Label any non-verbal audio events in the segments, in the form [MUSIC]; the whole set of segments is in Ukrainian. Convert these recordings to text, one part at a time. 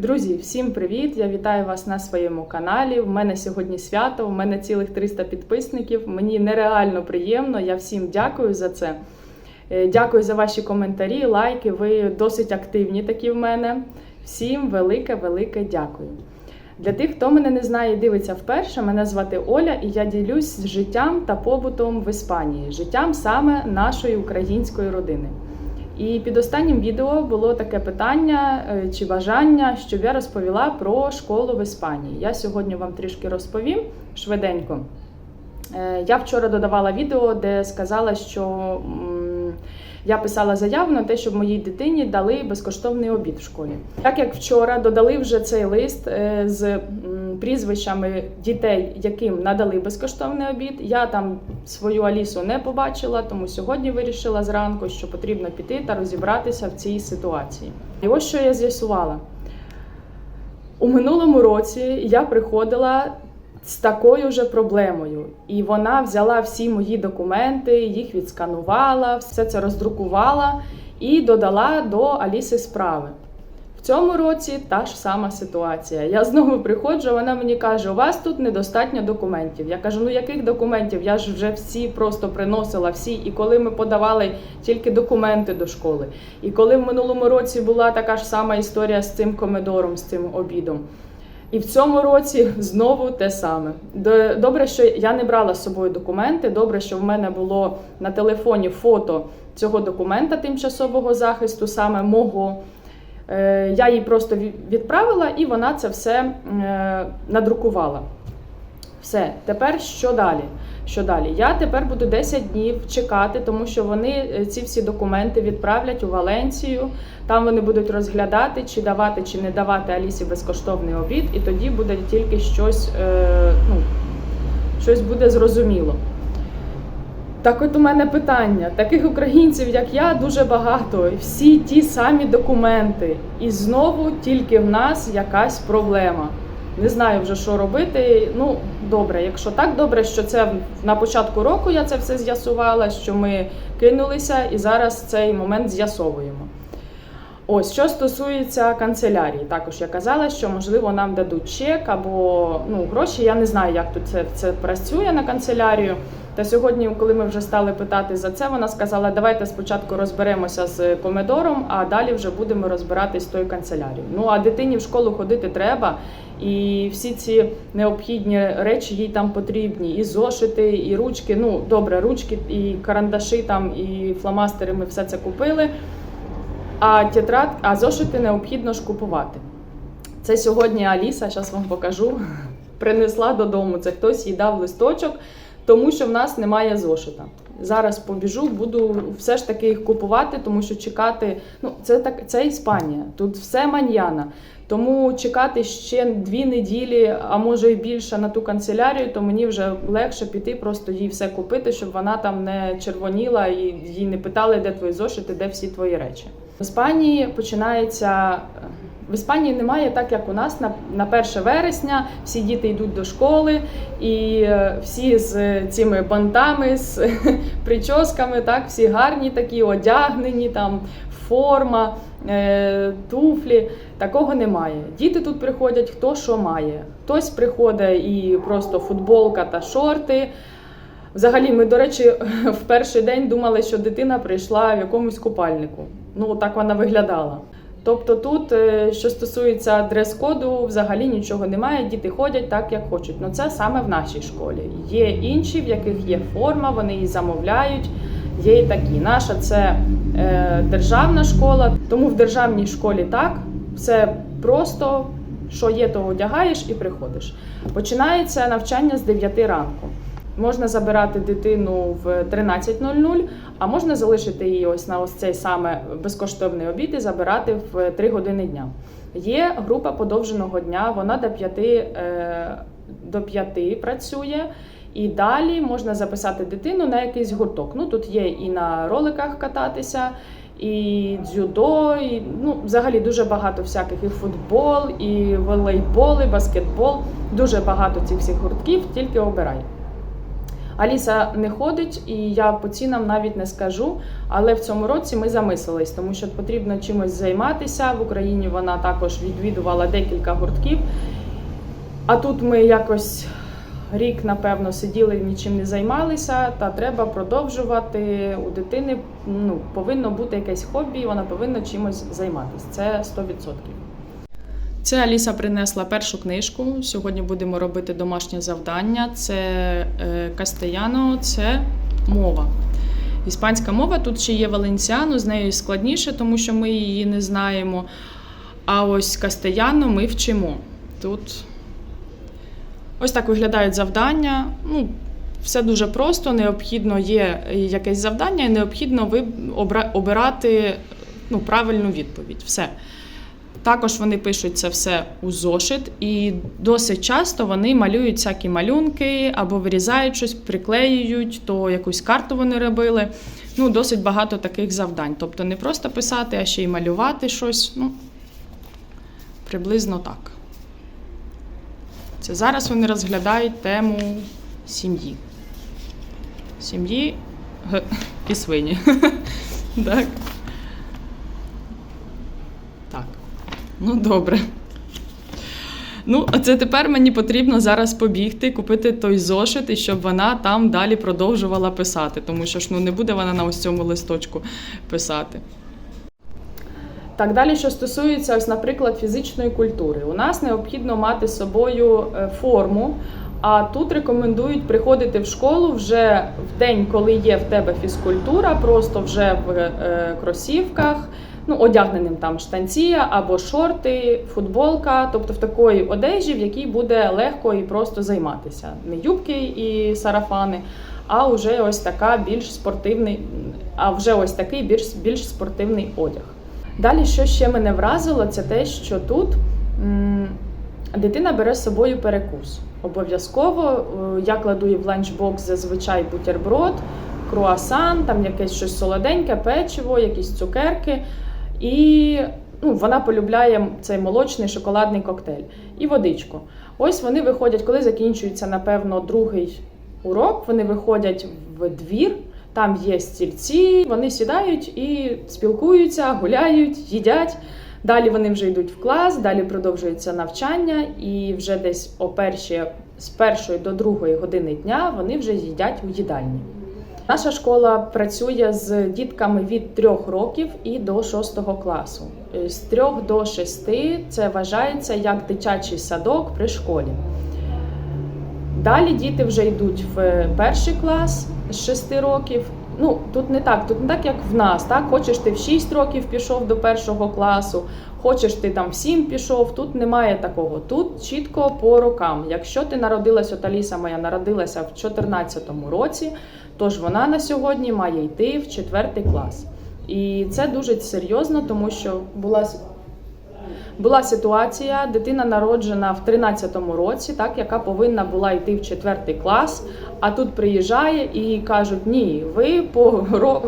Друзі, всім привіт! Я вітаю вас на своєму каналі. В мене сьогодні свято, в мене цілих 300 підписників. Мені нереально приємно. Я всім дякую за це. Е, Дякую за ваші коментарі, лайки. Ви досить активні такі в мене. Всім велике, велике дякую. Для тих, хто мене не знає дивиться вперше, мене звати Оля, і я ділюсь життям та побутом в Іспанії, життям саме нашої української родини. І під останнім відео було таке питання е, чи бажання, щоб я розповіла про школу в Іспанії. Я сьогодні вам трішки розповім швиденько. Е, Я вчора додавала відео, де сказала, що я писала заяву на те, щоб моїй дитині дали безкоштовний обід в школі. Так як вчора додали вже цей лист е, з прізвищами дітей, яким надали безкоштовний обід, я там свою Алісу не побачила, тому сьогодні вирішила зранку, що потрібно піти та розібратися в цій ситуації. І ось що я з'ясувала. У минулому році я приходила з такою же проблемою, і вона взяла всі мої документи, їх відсканувала, все це роздрукувала і додала до Аліси справи. В цьому році та ж сама ситуація. Я знову приходжу, вона мені каже: у вас тут недостатньо документів. Я кажу, ну яких документів? Я ж вже всі просто приносила всі. І коли ми подавали тільки документи до школи, і коли в минулому році була така ж сама історія з цим комедором, з цим обідом. І в цьому році знову те саме. Добре, що я не брала з собою документи. Добре, що в мене було на телефоні фото цього документа тимчасового захисту, саме мого. Е, Я їй просто відправила, і вона це все е, надрукувала. Все, тепер що далі? Що далі? Я тепер буду 10 днів чекати, тому що вони е, ці всі документи відправлять у Валенцію. Там вони будуть розглядати, чи давати, чи не давати Алісі безкоштовний обід, і тоді буде тільки щось, е, ну, щось буде зрозуміло. Так от у мене питання: таких українців, як я, дуже багато. Всі ті самі документи. І знову тільки в нас якась проблема. Не знаю вже, що робити. Ну, добре, якщо так добре, що це на початку року я це все з'ясувала, що ми кинулися і зараз цей момент з'ясовуємо. Ось що стосується канцелярії, також я казала, що можливо нам дадуть чек або ну, гроші. Я не знаю, як тут це, це працює на канцелярію. Та сьогодні, коли ми вже стали питати за це, вона сказала: давайте спочатку розберемося з комедором, а далі вже будемо розбиратись з тою канцелярією. Ну а дитині в школу ходити треба, і всі ці необхідні речі їй там потрібні: і зошити, і ручки. Ну добре, ручки, і карандаші там, і фломастери. Ми все це купили. А тетрад, а зошити необхідно ж купувати. Це сьогодні Аліса, зараз вам покажу. [LAUGHS] Принесла додому. Це хтось їй дав листочок, тому що в нас немає зошита. Зараз побіжу, буду все ж таки їх купувати, тому що чекати. Ну, це так, це Іспанія. Тут все маньяна. Тому чекати ще дві неділі, а може і більше на ту канцелярію, то мені вже легше піти, просто їй все купити, щоб вона там не червоніла і їй не питали, де твої зошити, де всі твої речі. В Іспанії починається. В Іспанії немає так, як у нас на, на 1 вересня всі діти йдуть до школи, і е, всі з цими бантами, з [LAUGHS] прическами, так, всі гарні такі, одягнені, там форма, е, туфлі. Такого немає. Діти тут приходять, хто що має. Хтось приходить і просто футболка та шорти. Взагалі, ми, до речі, [LAUGHS] в перший день думали, що дитина прийшла в якомусь купальнику. Ну, так вона виглядала. Тобто тут, е, що стосується дрес-коду, взагалі нічого немає, діти ходять так, як хочуть. Ну це саме в нашій школі. Є інші, в яких є форма, вони її замовляють. Є і такі. Наша це е, державна школа, тому в державній школі так, все просто, що є, то одягаєш і приходиш. Починається навчання з 9 ранку. Можна забирати дитину в 13.00, а можна залишити її ось на ось цей саме безкоштовний обід і забирати в 3 години дня. Є група подовженого дня, вона до 5, е, до 5 працює. І далі можна записати дитину на якийсь гурток. Ну тут є і на роликах кататися, і дзюдо, і ну, взагалі дуже багато всяких і футбол, і волейбол, і баскетбол. Дуже багато цих всіх гуртків, тільки обирай. Аліса не ходить, і я по цінам навіть не скажу. Але в цьому році ми замислились, тому що потрібно чимось займатися. В Україні вона також відвідувала декілька гуртків. А тут ми якось рік, напевно, сиділи, нічим не займалися, та треба продовжувати. У дитини ну, повинно бути якесь хобі, вона повинна чимось займатися. Це 100%. Це Аліса принесла першу книжку. Сьогодні будемо робити домашнє завдання. Це е, кастеяно, це мова. Іспанська мова тут ще є валенсіано, з нею складніше, тому що ми її не знаємо. А ось кастеяно ми вчимо. Тут ось так виглядають завдання. Ну, все дуже просто, необхідно є якесь завдання, і необхідно обирати ну, правильну відповідь. Все. Також вони пишуть це все у зошит, і досить часто вони малюють всякі малюнки або вирізають щось, приклеюють, то якусь карту вони робили. Ну, досить багато таких завдань. Тобто не просто писати, а ще й малювати щось. Ну, приблизно так. Це зараз вони розглядають тему сім'ї. Сім'ї і [LAUGHS] свині. [LAUGHS] Так. Ну, добре. Ну, це тепер мені потрібно зараз побігти, купити той зошит, і щоб вона там далі продовжувала писати, тому що ж ну не буде вона на ось цьому листочку писати. Так, далі, що стосується, ось, наприклад, фізичної культури, у нас необхідно мати з собою е, форму. А тут рекомендують приходити в школу вже в день, коли є в тебе фізкультура, просто вже в е, кросівках, ну, одягненим там штанці або шорти, футболка, тобто в такої одежі, в якій буде легко і просто займатися. Не юбки і сарафани, а вже ось така більш спортивний, а вже ось такий більш, більш спортивний одяг. Далі, що ще мене вразило, це те, що тут м, дитина бере з собою перекус. Обов'язково е, я кладу в ланчбокс зазвичай бутерброд, круасан, там якесь щось солоденьке, печиво, якісь цукерки. І ну, вона полюбляє цей молочний шоколадний коктейль і водичку. Ось вони виходять, коли закінчується, напевно, другий урок, вони виходять в двір. Там є стільці, вони сідають і спілкуються, гуляють, їдять. Далі вони вже йдуть в клас, далі продовжується навчання, і вже десь о перші, з першої до другої години дня вони вже їдять у їдальні. Наша школа працює з дітками від трьох років і до шостого класу. З трьох до шести це вважається як дитячий садок при школі. Далі діти вже йдуть в перший клас з 6 років. Ну тут не так, тут не так, як в нас. Так, хочеш ти в 6 rokів пішов до першого класу, хочеш ти там в 7 пішов. Тут немає такого. Тут чітко по рокам. Якщо ти народилась, от Аліса моя народилася в 2014 році, тож вона на сьогодні має йти в 4 клас. І це дуже серйозно, тому що була була ситуація, дитина народжена в 13-му році, так яка повинна була йти в 4 клас. А тут приїжджає і кажуть: ні, ви по,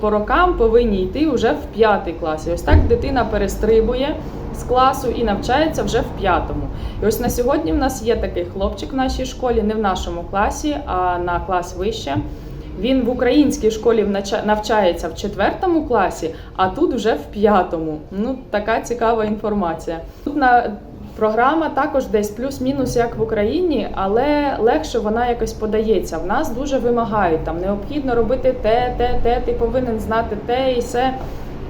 по рокам повинні йти вже в 5 клас. І ось так дитина перестрибує з класу і навчається вже в п'ятому. І ось на сьогодні в нас є такий хлопчик в нашій школі, не в нашому класі, а на клас вище. Він в українській школі навчається в четвертому класі, а тут вже в п'ятому. Ну, така цікава інформація. Тут на програма також десь плюс-мінус, як в Україні, але легше вона якось подається. В нас дуже вимагають там необхідно робити те, те, те, ти повинен знати те і все.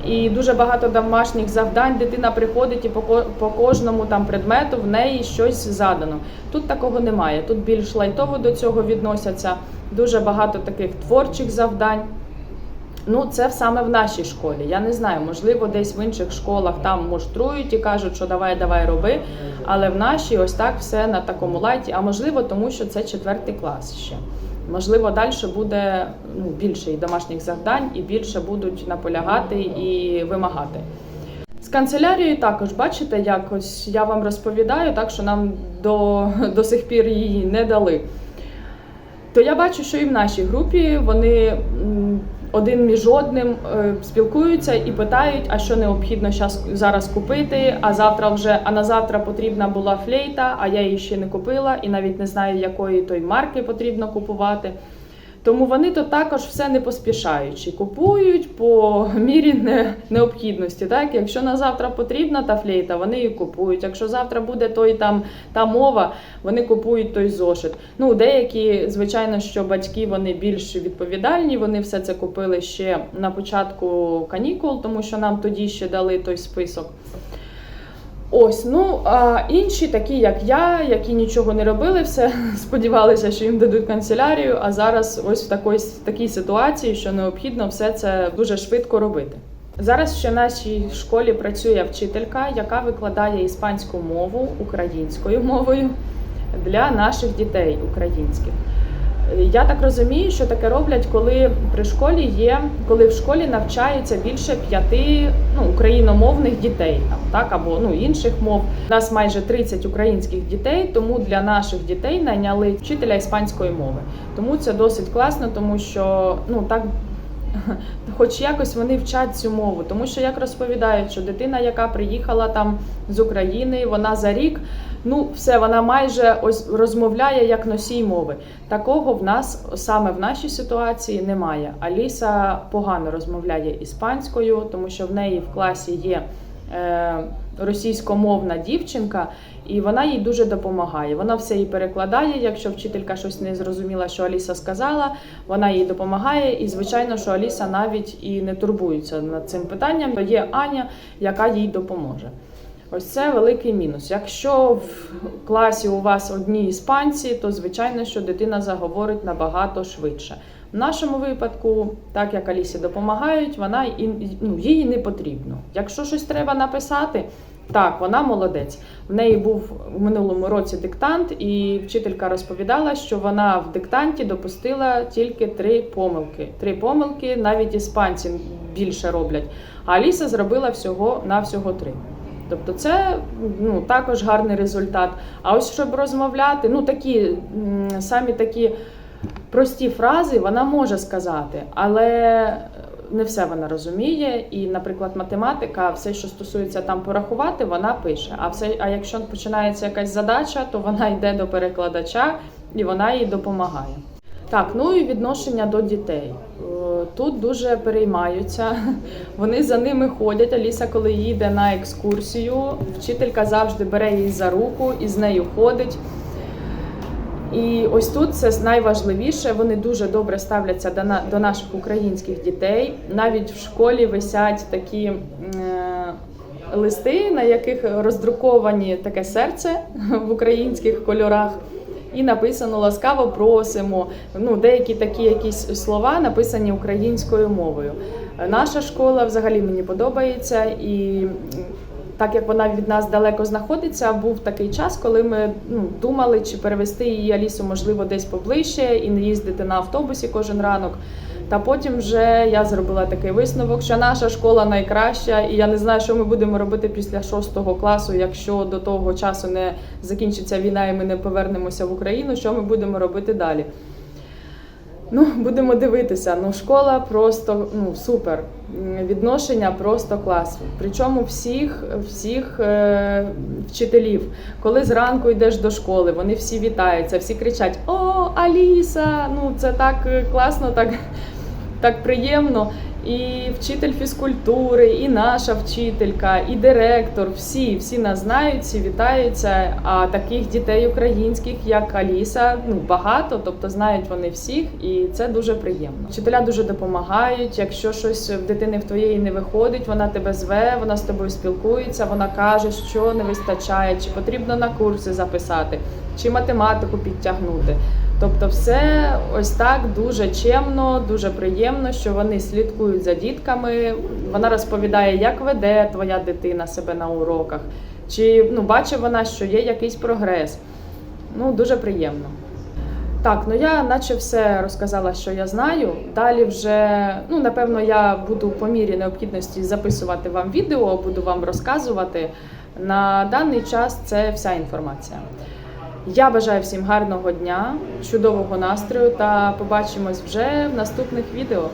І дуже багато домашніх завдань. Дитина приходить і по, по кожному там предмету в неї щось задано. Тут такого немає. Тут більш лайтово до цього відносяться. Дуже багато таких творчих завдань. Ну, це саме в нашій школі. Я не знаю, можливо, десь в інших школах там муштрують і кажуть, що давай, давай роби. Але в нашій ось так все на такому лайті. А можливо, тому що це четвертий клас ще. Можливо, далі буде ну, більше і домашніх завдань, і більше будуть наполягати і вимагати. З канцелярією також бачите, якось я вам розповідаю, так що нам до, до сих пір її не дали. То я бачу, що і в нашій групі вони один між одним е, спілкуються і питають, а що необхідно зараз купити. А завтра вже, а на завтра потрібна була флейта, а я її ще не купила і навіть не знаю, якої той марки потрібно купувати. Тому вони то також все не поспішаючи, купують по мірі не, необхідності. Так, якщо на завтра потрібна та флейта, вони її купують. Якщо завтра буде той там та мова, вони купують той зошит. Ну деякі, звичайно, що батьки вони більш відповідальні. Вони все це купили ще на початку канікул, тому що нам тоді ще дали той список. Ось, ну а інші, такі як я, які нічого не робили, все [LAUGHS] сподівалися, що їм дадуть канцелярію. А зараз ось в такій, такій ситуації, що необхідно все це дуже швидко робити. Зараз ще в нашій школі працює вчителька, яка викладає іспанську мову українською мовою для наших дітей українських. Я так розумію, що таке роблять, коли при школі є, коли в школі навчається більше п'яти ну, україномовних дітей, там так або ну інших мов. У нас майже 30 українських дітей, тому для наших дітей найняли вчителя іспанської мови. Тому це досить класно, тому що ну так. [LAUGHS] Хоч якось вони вчать цю мову, тому що як розповідають, що дитина, яка приїхала там з України, вона за рік, ну все, вона майже ось розмовляє як носій мови. Такого в нас саме в нашій ситуації немає. Аліса погано розмовляє іспанською, тому що в неї в класі є. е, Російськомовна дівчинка, і вона їй дуже допомагає. Вона все їй перекладає. Якщо вчителька щось не зрозуміла, що Аліса сказала, вона їй допомагає. І звичайно, що Аліса навіть і не турбується над цим питанням. То є Аня, яка їй допоможе. Ось це великий мінус. Якщо в класі у вас одні іспанці, то звичайно, що дитина заговорить набагато швидше. В нашому випадку, так як Алісі допомагають, вона ну, їй не потрібно. Якщо щось треба написати, так, вона молодець. В неї був в минулому році диктант, і вчителька розповідала, що вона в диктанті допустила тільки три помилки. Три помилки навіть іспанці більше роблять. А Аліса зробила всього на всього три. Тобто це ну, також гарний результат. А ось щоб розмовляти, ну такі самі такі прості фрази вона може сказати, але не все вона розуміє. І, наприклад, математика, все, що стосується там порахувати, вона пише. А все, а якщо починається якась задача, то вона йде до перекладача і вона їй допомагає. Так, ну і відношення до дітей. Е, Тут дуже переймаються. [LAUGHS] Вони за ними ходять. Аліса, коли їде на екскурсію, вчителька завжди бере її за руку і з нею ходить. І ось тут це найважливіше. Вони дуже добре ставляться до на- до наших українських дітей. Навіть в школі висять такі е, листи, на яких роздруковані таке серце [LAUGHS] в українських кольорах. І написано ласкаво просимо. Ну, деякі такі якісь слова написані українською мовою. Наша школа взагалі мені подобається, і так як вона від нас далеко знаходиться, був такий час, коли ми ну, думали, чи перевести її Алісу, можливо, десь поближче і не їздити на автобусі кожен ранок. Та потім вже я зробила такий висновок, що наша школа найкраща, і я не знаю, що ми будемо робити після шостого класу, якщо до того часу не закінчиться війна і ми не повернемося в Україну. Що ми будемо робити далі? Ну, будемо дивитися. Ну, школа просто ну супер. Відношення просто клас. Причому всіх, всіх е, вчителів. Коли зранку йдеш до школи, вони всі вітаються, всі кричать: О, Аліса! Ну це так е, класно, так, так приємно. І вчитель фізкультури, і наша вчителька, і директор, всі, всі нас знають, всі вітаються. А таких дітей українських, як Аліса, ну багато, тобто знають вони всіх, і це дуже приємно. Вчителя дуже допомагають. Якщо щось в дитини в твоєї не виходить, вона тебе зве, вона з тобою спілкується, вона каже, що не вистачає, чи потрібно на курси записати, чи математику підтягнути. Тобто, все ось так дуже чемно, дуже приємно, що вони слідкують за дітками. Вона розповідає, як веде твоя дитина себе на уроках, чи ну, бачить вона, що є якийсь прогрес. Ну, дуже приємно. Так, ну я наче все розказала, що я знаю. Далі вже, ну напевно, я буду по мірі необхідності записувати вам відео, буду вам розказувати. На даний час це вся інформація. Я бажаю всім гарного дня, чудового настрою та побачимось вже в наступних відео.